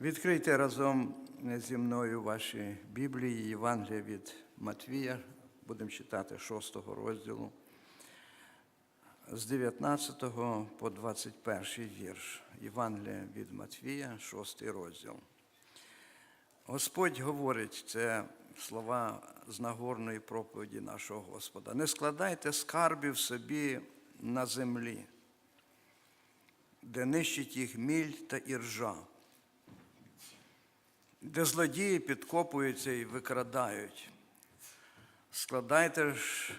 Відкрийте разом зі мною ваші Біблії, Євангелія від Матвія. Будемо читати 6 розділу з 19 по 21 вірш. Євангелія від Матвія, 6 розділ. Господь говорить, це слова з Нагорної проповіді нашого Господа. Не складайте скарбів собі на землі, де нищить їх міль та іржа, де злодії підкопуються і викрадають. Складайте ж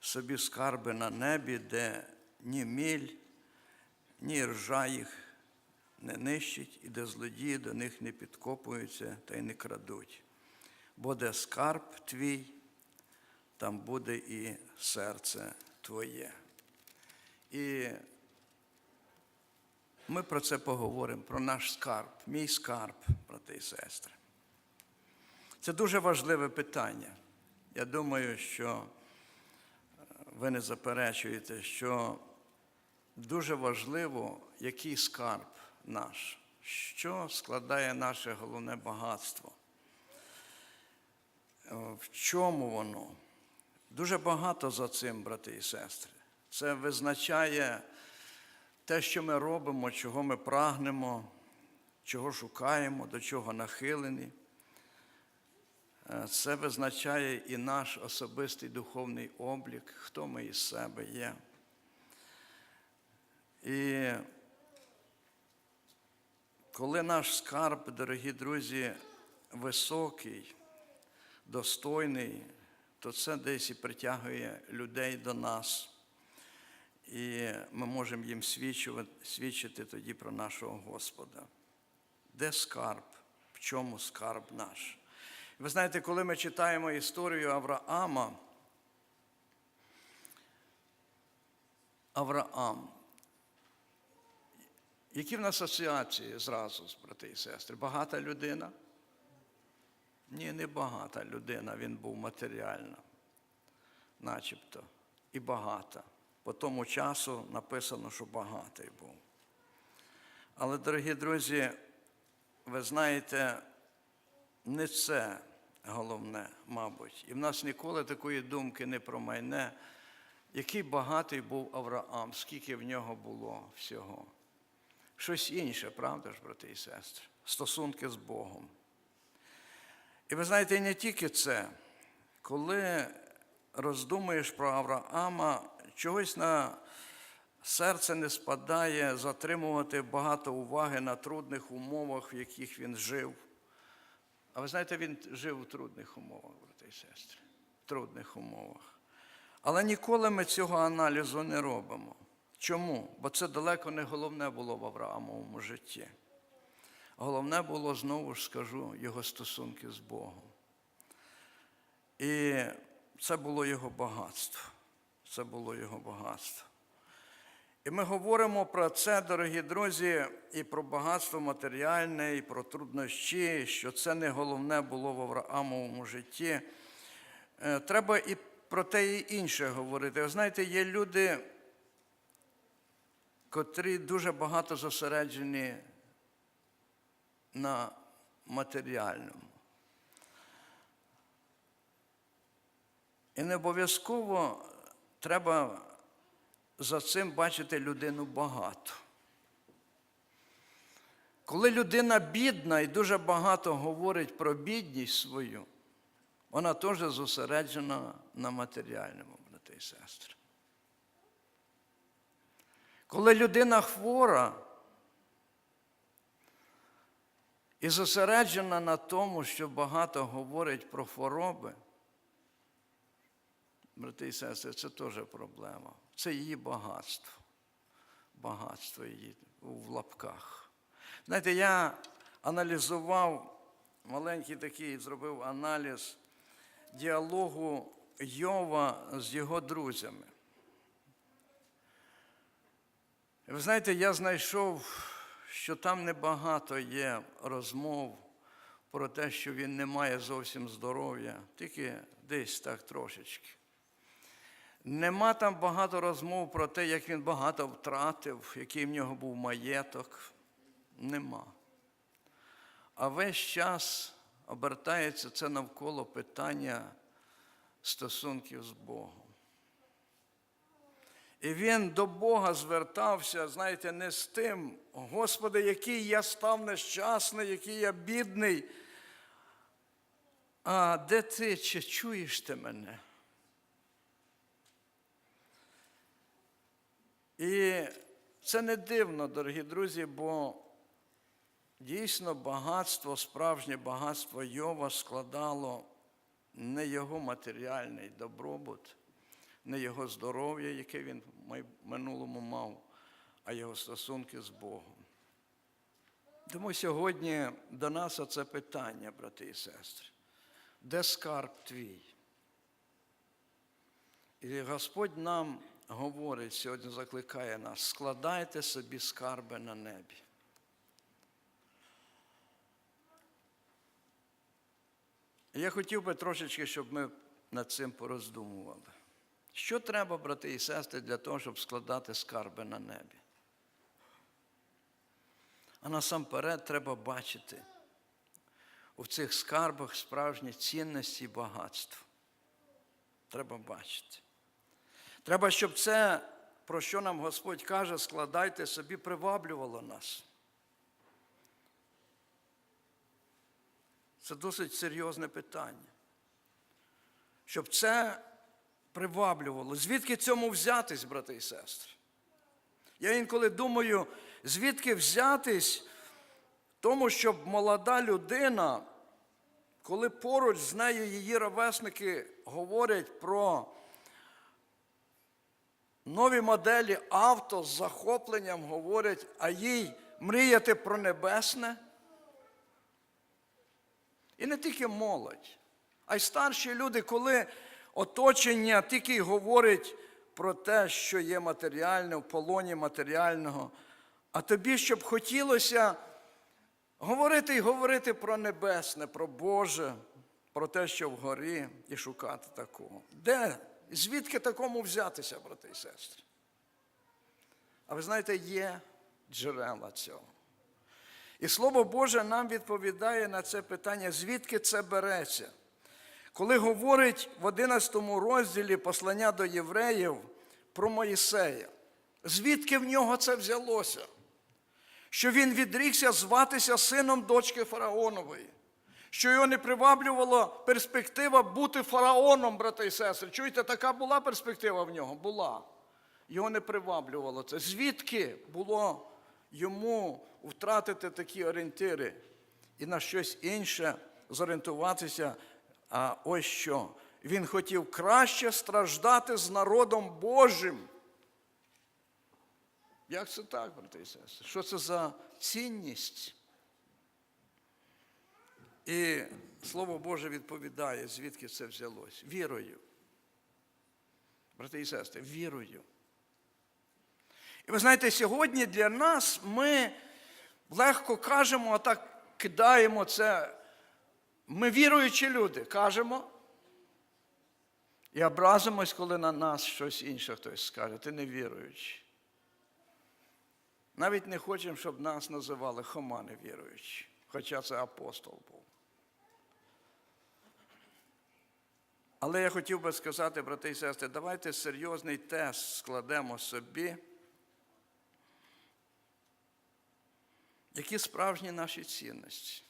собі скарби на небі, де ні міль, ні ржа їх не нищить, і де злодії до них не підкопуються та й не крадуть. Бо де скарб твій, там буде і серце твоє. І ми про це поговоримо, про наш скарб, мій скарб, брати і сестри. Це дуже важливе питання. Я думаю, що ви не заперечуєте, що дуже важливо, який скарб наш, що складає наше головне багатство. В чому воно? Дуже багато за цим, брати і сестри. Це визначає те, що ми робимо, чого ми прагнемо, чого шукаємо, до чого нахилені. Це визначає і наш особистий духовний облік, хто ми із себе є. І коли наш скарб, дорогі друзі, високий, достойний, то це десь і притягує людей до нас. І ми можемо їм свідчити, тоді про нашого Господа. Де скарб? В чому скарб наш? Ви знаєте, коли ми читаємо історію Авраама, Авраам, які в нас асоціації зразу, брати і сестри? Багата людина? Ні, не багата людина, він був матеріальна, начебто, і багата. По тому часу написано, що багатий був. Але, дорогі друзі, ви знаєте, не це головне, мабуть. І в нас ніколи такої думки не про майне, який багатий був Авраам, скільки в нього було всього. Щось інше, правда ж, брати і сестри? Стосунки з Богом. І ви знаєте, не тільки це, коли роздумуєш про Авраама, чогось на серце не спадає затримувати багато уваги на трудних умовах, в яких він жив. А ви знаєте, він жив у трудних умовах, брати і сестри, в трудних умовах. Але ніколи ми цього аналізу не робимо. Чому? Бо це далеко не головне було в Авраамовому житті. Головне було, знову ж скажу, його стосунки з Богом. І це було його багатство. Це було його багатство. І ми говоримо про це, дорогі друзі, і про багатство матеріальне, і про труднощі, що це не головне було в Авраамовому житті. Е, Треба і про те і інше говорити. Ви знаєте, є люди, котрі дуже багато зосереджені на матеріальному. І не обов'язково треба за цим бачити людину багато. Коли людина бідна і дуже багато говорить про бідність свою, вона теж зосереджена на матеріальному, брати і сестри. Коли людина хвора і зосереджена на тому, що багато говорить про хвороби, брати і сестри, це теж проблема. Це її багатство. Багатство її в лапках. Знаєте, я аналізував маленький такий, зробив аналіз діалогу Йова з його друзями. Ви знаєте, я знайшов, що там небагато є розмов про те, що він не має зовсім здоров'я, тільки десь так трошечки. Нема там багато розмов про те, як він багато втратив, який в нього був маєток. Нема. А весь час обертається це навколо питання стосунків з Богом. І він до Бога звертався, знаєте, не з тим, Господи, який я став нещасний, який я бідний. А де ти, чи чуєш ти мене? І це не дивно, дорогі друзі, бо дійсно багатство, справжнє багатство Йова складало не його матеріальний добробут, не його здоров'я, яке він в минулому мав, а його стосунки з Богом. Тому сьогодні до нас оце питання, брати і сестри. Де скарб твій? І Господь нам говорить сьогодні, закликає нас, складайте собі скарби на небі. Я хотів би трошечки, щоб ми над цим пороздумували. Що треба, брати і сестри, для того, щоб складати скарби на небі? А насамперед треба бачити у цих скарбах справжні цінності і багатство. Треба бачити. Треба, щоб це, про що нам Господь каже, складайте собі, приваблювало нас. Це досить серйозне питання. Щоб це приваблювало. Звідки цьому взятись, брати і сестри? Я інколи думаю, звідки взятись тому, щоб молода людина, коли поруч з нею її ровесники говорять про нові моделі авто з захопленням говорять, а їй мріяти про небесне. І не тільки молодь, а й старші люди, коли оточення тільки й говорить про те, що є матеріальне, в полоні матеріального, а тобі, щоб хотілося говорити і говорити про небесне, про Боже, про те, що вгорі, і шукати такого. Де? Звідки такому взятися, брати і сестри? А ви знаєте, є джерела цього. І Слово Боже нам відповідає на це питання, звідки це береться. Коли говорить в 11 розділі послання до євреїв про Моїсея, звідки в нього це взялося? Що він відрікся зватися сином дочки Фараонової, що його не приваблювала перспектива бути фараоном, брати і сестри. Чуєте, така була перспектива в нього? Була. Його не приваблювало це. Звідки було йому втратити такі орієнтири і на щось інше зорієнтуватися? А ось що. Він хотів краще страждати з народом Божим. Як це так, брати і сестри? Що це за цінність? І Слово Боже відповідає, звідки це взялось? Вірою. Брати і сестри, вірою. І ви знаєте, сьогодні для нас ми легко кажемо, а так кидаємо це. Ми віруючі люди, кажемо. І образимось, коли на нас щось інше хтось скаже, ти не віруючий. Навіть не хочемо, щоб нас називали Хома невіруючі, хоча це апостол був. Але я хотів би сказати, брати і сестри, давайте серйозний тест складемо собі. Які справжні наші цінності?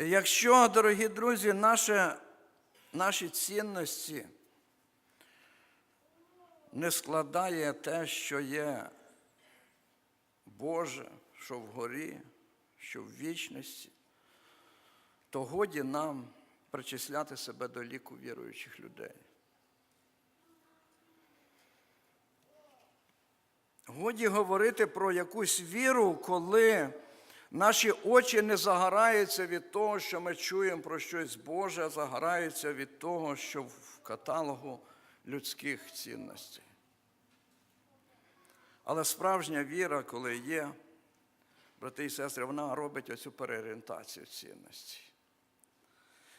Якщо, дорогі друзі, наші, наші цінності не складає те, що є Боже, що вгорі, що в вічності, то годі нам причисляти себе до ліку віруючих людей. Годі говорити про якусь віру, коли наші очі не загораються від того, що ми чуємо про щось Боже, а загораються від того, що в каталогу людських цінностей. Але справжня віра, коли є, брати і сестри, вона робить оцю переорієнтацію цінності.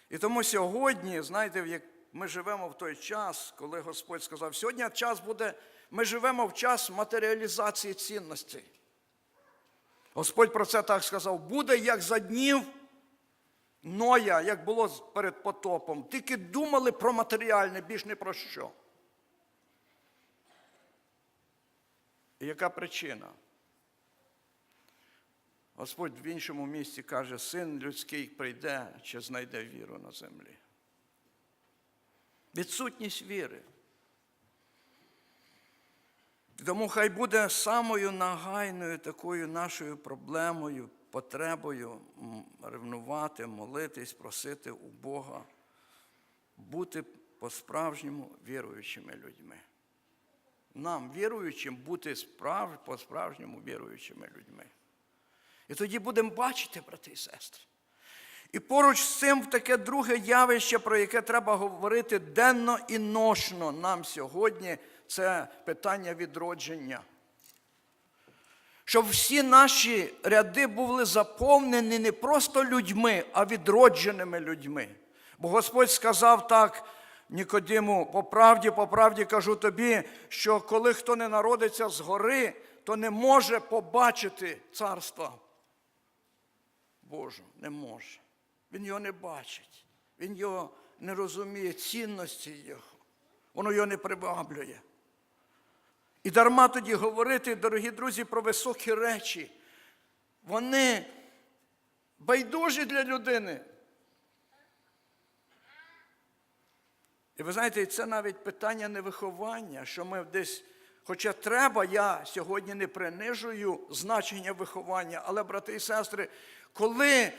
І тому сьогодні, знаєте, ми живемо в той час, коли Господь сказав, сьогодні час буде, ми живемо в час матеріалізації цінностей. Господь про це так сказав: буде як за днів Ноя, як було перед потопом. Тільки думали про матеріальне, більш не про що. І яка причина? Господь в іншому місці каже, син людський прийде чи знайде віру на землі. Відсутність віри. Тому хай буде самою нагайною такою нашою проблемою, потребою ревнувати, молитись, просити у Бога, бути по-справжньому віруючими людьми. Нам, віруючим, бути справ... по-справжньому віруючими людьми. І тоді будемо бачити, брати і сестри. І поруч з цим таке друге явище, про яке треба говорити денно і ношно нам сьогодні, це питання відродження. Щоб всі наші ряди були заповнені не просто людьми, а відродженими людьми. Бо Господь сказав так Нікодиму, по правді, по правді кажу тобі, що коли хто не народиться згори, то не може побачити царство Божу, не може. Він його не бачить. Він його не розуміє, цінності його. Воно його не приваблює. І дарма тоді говорити, дорогі друзі, про високі речі. Вони байдужі для людини. І ви знаєте, це навіть питання не виховання, що ми десь, хоча треба, я сьогодні не принижую значення виховання, але, брати і сестри, коли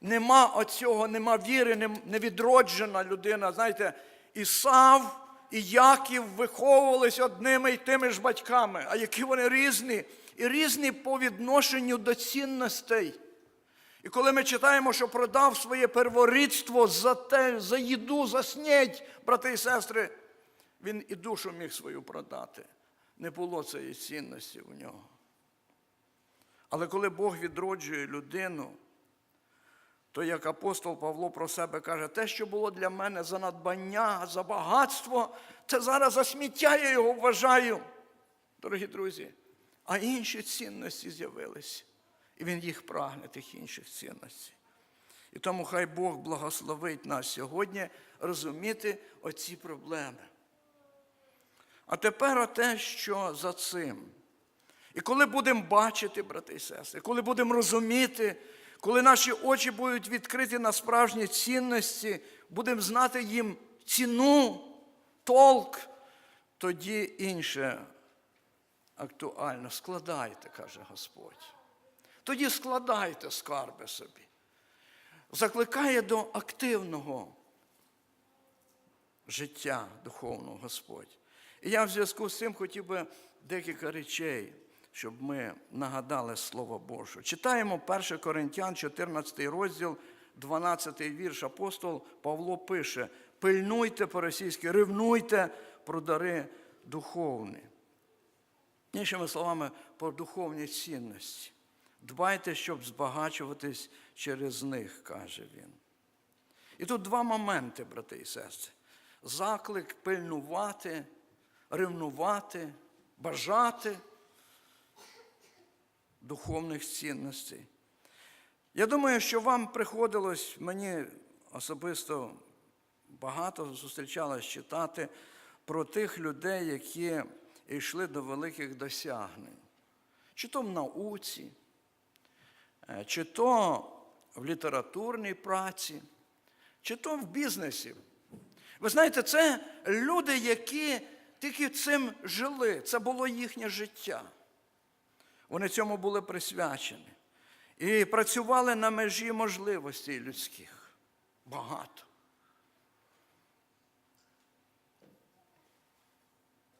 нема оцього, нема віри, невідроджена людина, знаєте, Ісав і Яків виховувались одними й тими ж батьками, а які вони різні, і різні по відношенню до цінностей. І коли ми читаємо, що продав своє перворідство за те, за їду, за снідь, брати і сестри, він і душу міг свою продати. Не було цієї цінності у нього. Але коли Бог відроджує людину, то як апостол Павло про себе каже, те, що було для мене за надбання, за багатство, це зараз за сміття я його вважаю, дорогі друзі. А інші цінності з'явилися. І він їх прагне, тих інших цінностей. І тому хай Бог благословить нас сьогодні розуміти оці проблеми. А тепер оте, що за цим. І коли будемо бачити, брати і сестри, коли будемо розуміти, коли наші очі будуть відкриті на справжні цінності, будемо знати їм ціну, толк, тоді інше актуально. Складайте, каже Господь. Тоді складайте скарби собі. Закликає до активного життя духовного Господь. І я в зв'язку з цим хотів би декілька речей, щоб ми нагадали Слово Боже. Читаємо 1 Коринтян, 14 розділ, 12 вірш. Апостол Павло пише: пильнуйте по-російськи, ревнуйте про дари духовні. Іншими словами, про духовні цінності. Дбайте, щоб збагачуватись через них, каже він. І тут два моменти, брати і сестри. Заклик пильнувати, ревнувати, бажати духовних цінностей. Я думаю, що вам приходилось, мені особисто багато зустрічалось читати про тих людей, які йшли до великих досягнень. Чи то в науці, е, чи то в літературній праці, чи то в бізнесі. Ви знаєте, це люди, які тільки цим жили, це було їхнє життя. Вони цьому були присвячені. І працювали на межі можливостей людських. Багато.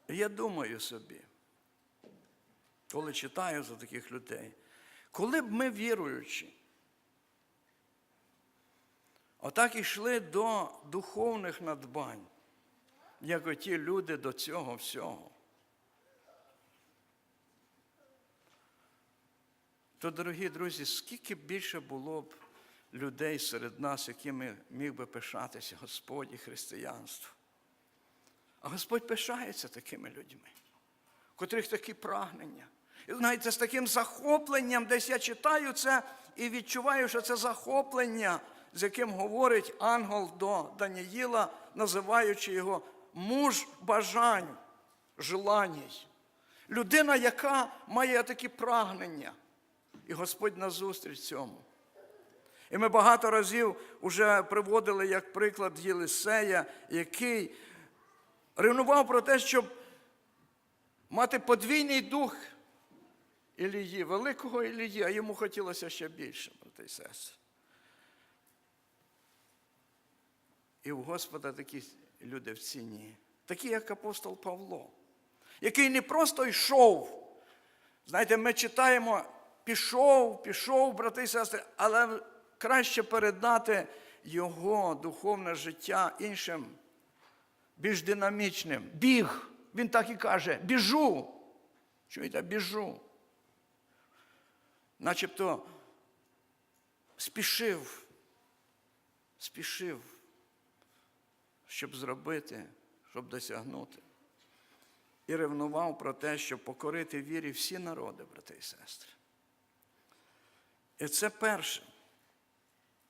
Я думаю собі, коли читаю за таких людей, коли б ми віруючи, отак йшли до духовних надбань, як оті люди до цього всього. То, дорогі друзі, скільки більше було б людей серед нас, якими міг би пишатися Господь і християнство. А Господь пишається такими людьми, у котрих такі прагнення. І знаєте, з таким захопленням, десь я читаю це і відчуваю, що це захоплення, з яким говорить ангел до Даніїла, називаючи його муж бажань, желаній. Людина, яка має такі прагнення. І Господь назустріч цьому. І ми багато разів вже приводили як приклад Єлисея, який ревнував про те, щоб мати подвійний дух Ілії, великого Ілії, а йому хотілося ще більше, брати і сестри. І у Господа такі люди в ціні, такі, як апостол Павло, який не просто йшов. Знаєте, ми читаємо, пішов, пішов, брати і сестри, але краще передати його духовне життя іншим, більш динамічним. Біг. Він так і каже: біжу. Чуєте, біжу. Начебто спішив, спішив, щоб зробити, щоб досягнути. І ревнував про те, щоб покорити вірі всі народи, брати і сестри. І це перше.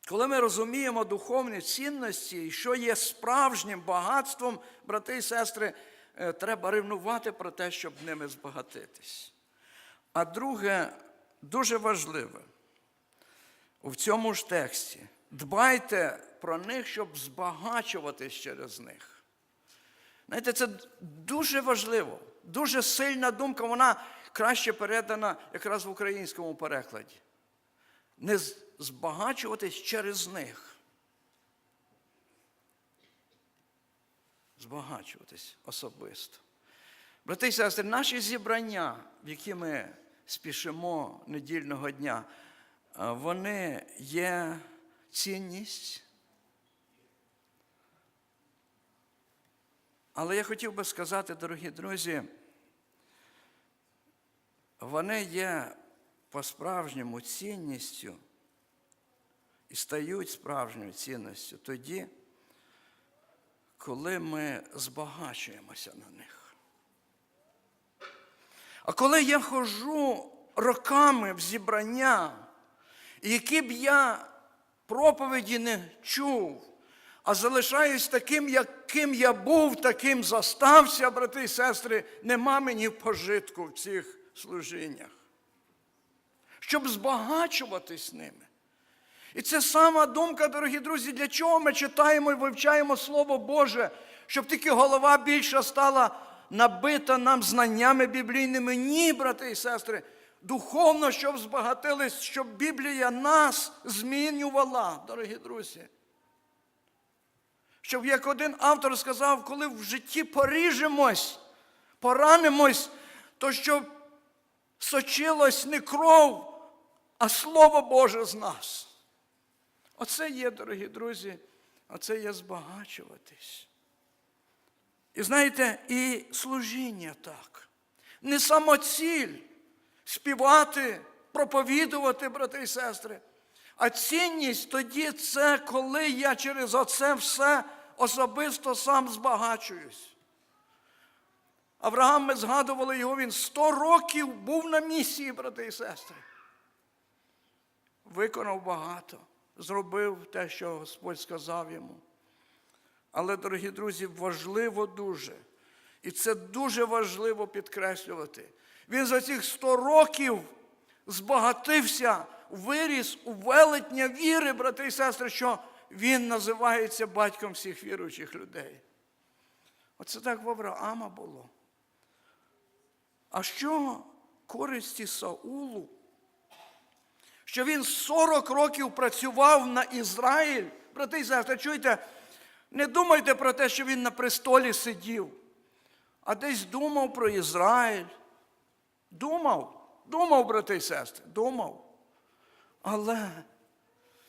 Коли ми розуміємо духовні цінності, що є справжнім багатством, брати і сестри, е, треба ревнувати про те, щоб ними збагатитись. А друге, дуже важливе в цьому ж тексті, дбайте про них, щоб збагачуватись через них. Знаєте, це дуже важливо, дуже сильна думка, вона краще передана якраз в українському перекладі. Не збагачуватись через них. Збагачуватись особисто. Брати і сестри, наші зібрання, в які ми спішимо недільного дня, вони є цінність. Але я хотів би сказати, дорогі друзі, вони є по-справжньому цінністю і стають справжньою цінністю тоді, коли ми збагачуємося на них. А коли я ходжу роками в зібрання, які б я проповіді не чув, а залишаюсь таким, яким я був, таким застався, брати і сестри, нема мені пожитку в цих служіннях. Щоб збагачуватись ними. І це сама думка, дорогі друзі, для чого ми читаємо і вивчаємо Слово Боже, щоб тільки голова більша стала набита нам знаннями біблійними. Ні, брати і сестри, духовно, щоб збагатились, щоб Біблія нас змінювала, дорогі друзі. Щоб, як один автор сказав, коли в житті поріжемось, поранимось, то щоб сочилось не кров, а Слово Боже з нас. Оце є, дорогі друзі, оце є збагачуватись. І знаєте, і служіння так. Не самоціль співати, проповідувати, брати і сестри. А цінність тоді це, коли я через оце все особисто сам збагачуюсь. Авраам, ми згадували його, він 100 років був на місії, брати і сестри. Виконав багато, зробив те, що Господь сказав йому. Але, дорогі друзі, важливо дуже, і це дуже важливо підкреслювати. Він за цих 100 років збагатився, виріс у велетня віри, брати і сестри, що він називається батьком всіх віруючих людей. Оце так в Авраама було. А що користі Саулу? Що він 40 років працював на Ізраїль. Брати і сестри, чуєте, не думайте про те, що він на престолі сидів, а десь думав про Ізраїль. Думав, думав, брати і сестри, думав. Але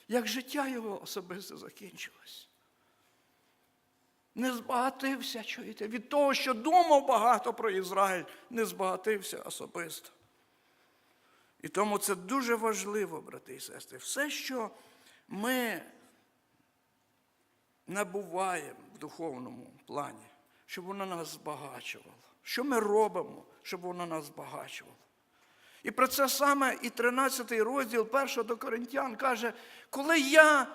як життя його особисто закінчилось. Не збагатився, чуєте, від того, що думав багато про Ізраїль, не збагатився особисто. І тому це дуже важливо, брати і сестри. Все, що ми набуваємо в духовному плані, щоб воно нас збагачувало. Що ми робимо, щоб воно нас збагачувало? І про це саме і 13 розділ 1 до Коринтян каже, коли я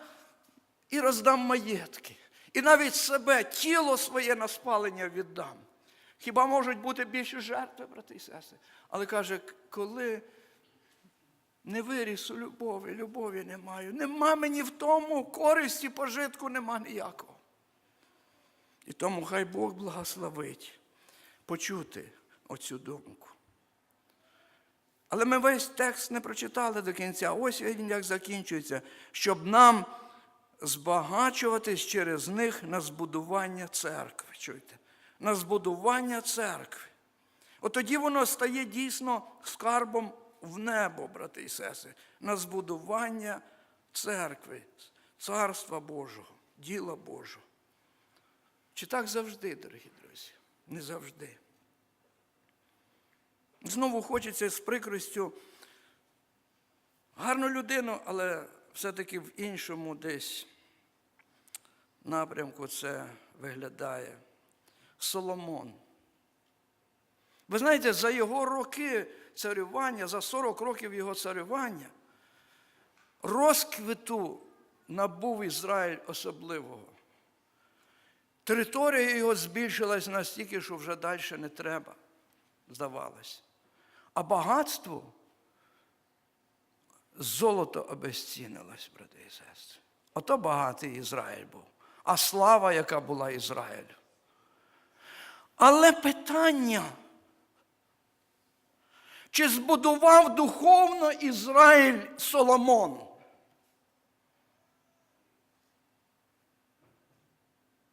і роздам маєтки, і навіть себе, тіло своє на спалення віддам. Хіба можуть бути більші жертви, брати і сестри? Але каже, коли не виріс у любові, любові не маю, нема мені в тому користі, пожитку нема ніякого. І тому хай Бог благословить почути оцю думку. Але ми весь текст не прочитали до кінця. Ось він як закінчується, щоб нам збагачуватись через них на збудування церкви. Чуєте? На збудування церкви. От тоді воно стає дійсно скарбом в небо, брати і сестри, на збудування церкви, царства Божого, діла Божого. Чи так завжди, дорогі друзі? Не завжди. Знову хочеться з прикростю гарну людину, але все-таки в іншому десь напрямку це виглядає. Соломон. Ви знаєте, за його роки царювання, за 40 років його царювання, розквіту набув Ізраїль особливого. Територія його збільшилась настільки, що вже далі не треба, здавалось. А багатство золото обезцінилось, брати і сестри. Ото багатий Ізраїль був. А слава, яка була Ізраїлю. Але питання, чи збудував духовно Ізраїль Соломон?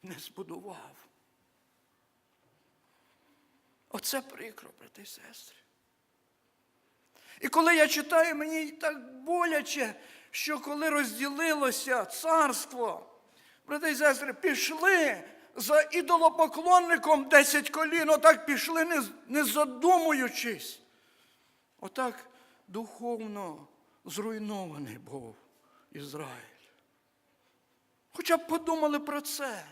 Не збудував. Оце прикро, брати і сестри. І коли я читаю, мені так боляче, що коли розділилося царство, брати і сестри, пішли за ідолопоклонником 10 колін, отак пішли, не, не задумуючись. Отак духовно зруйнований був Ізраїль. Хоча б подумали про це,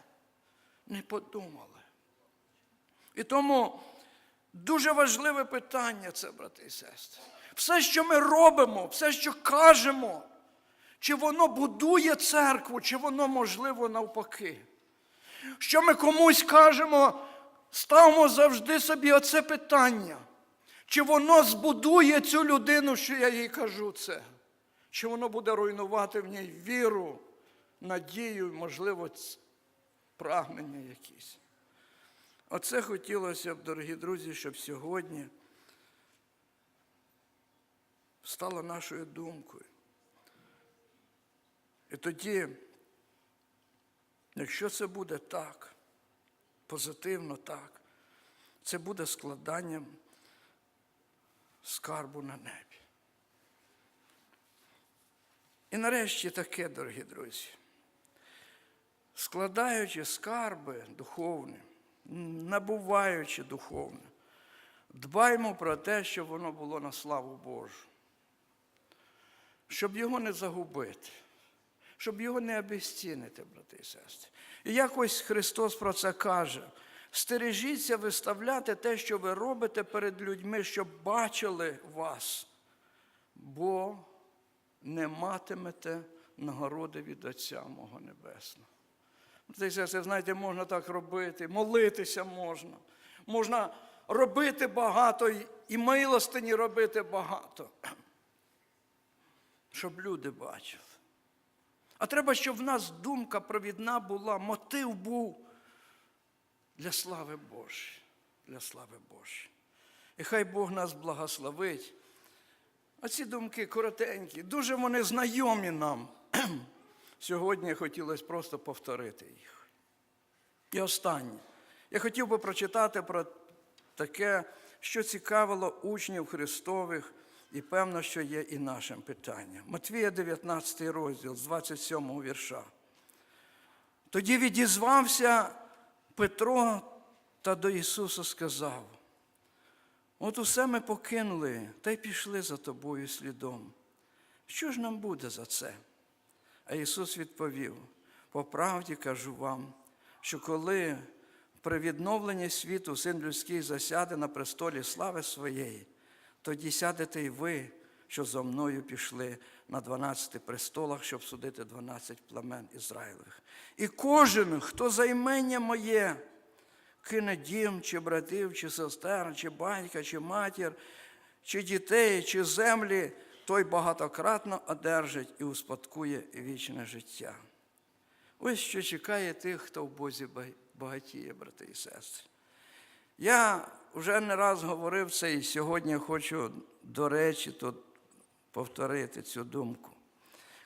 не подумали. І тому дуже важливе питання це, брати і сестри. Все, що ми робимо, все, що кажемо, чи воно будує церкву, чи воно можливо навпаки. Що ми комусь кажемо, ставимо завжди собі оце питання. Чи воно збудує цю людину, що я їй кажу це? Чи воно буде руйнувати в ній віру, надію, можливо, прагнення якісь? Оце хотілося б, дорогі друзі, щоб сьогодні стало нашою думкою. І тоді, якщо це буде так, позитивно так, це буде складанням скарбу на небі. І нарешті таке, дорогі друзі, складаючи скарби духовні, набуваючи духовне, дбаймо про те, щоб воно було на славу Божу, щоб його не загубити, щоб його не обезцінити, брати і сестри. І якось Христос про це каже. Стережіться виставляти те, що ви робите перед людьми, щоб бачили вас, бо не матимете нагороди від Отця мого Небесного. Це, знаєте, можна так робити, молитися можна. Можна робити багато і милостині робити багато, щоб люди бачили. А треба, щоб в нас думка провідна була, мотив був для слави Божої. Для слави Божої. І хай Бог нас благословить. А ці думки коротенькі, дуже вони знайомі нам. Сьогодні хотілося просто повторити їх. І останнє. Я хотів би прочитати про таке, що цікавило учнів Христових, і певно, що є і нашим питанням. Матвія 19 розділ з 27 вірша. Тоді відізвався Петро та до Ісуса сказав: От усе ми покинули та й пішли за тобою слідом. Що ж нам буде за це? А Ісус відповів: по правді кажу вам, що коли при відновленні світу син людський засяде на престолі слави своєї, тоді сядете й ви, що зо мною пішли на 12 престолах, щоб судити 12 племен Ізраїлевих. І кожен, хто за імення моє, кине дім, чи братів, чи сестер, чи батька, чи матір, чи дітей, чи землі, той багатократно одержить і успадкує вічне життя. Ось що чекає тих, хто в Бозі багатіє, брати і сестри. Я вже не раз говорив це і сьогодні хочу, до речі, тут повторити цю думку.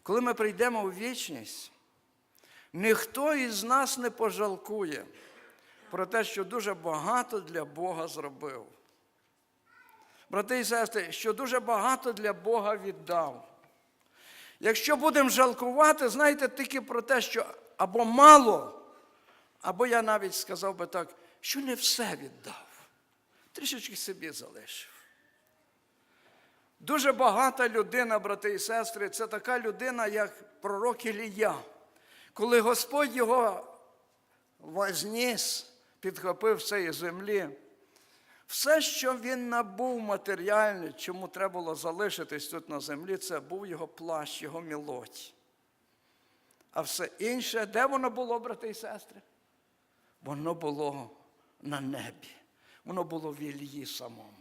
Коли ми прийдемо у вічність, ніхто із нас не пожалкує про те, що дуже багато для Бога зробив. Брати і сестри, що дуже багато для Бога віддав. Якщо будемо жалкувати, знаєте, тільки про те, що або мало, або я навіть сказав би так, що не все віддав. Трішечки собі залишив. Дуже багата людина, брати і сестри, це така людина, як пророк Ілія. Коли Господь його возніс, підхопив з цієї землі, все, що він набув матеріальне, чому треба було залишитись тут на землі, це був його плащ, його мілоть. А все інше, де воно було, брати і сестри? Воно було на небі. Воно було в Ілії самому.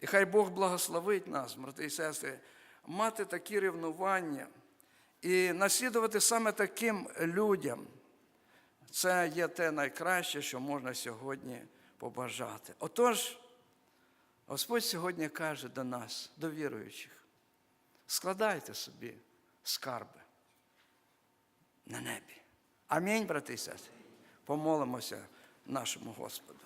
І хай Бог благословить нас, брати і сестри, мати такі рівнування і наслідувати саме таким людям. Це є те найкраще, що можна сьогодні побажати. Отож, Господь сьогодні каже до нас, до віруючих, складайте собі скарби на небі. Амінь, брати і сестри. Помолимося нашому Господу.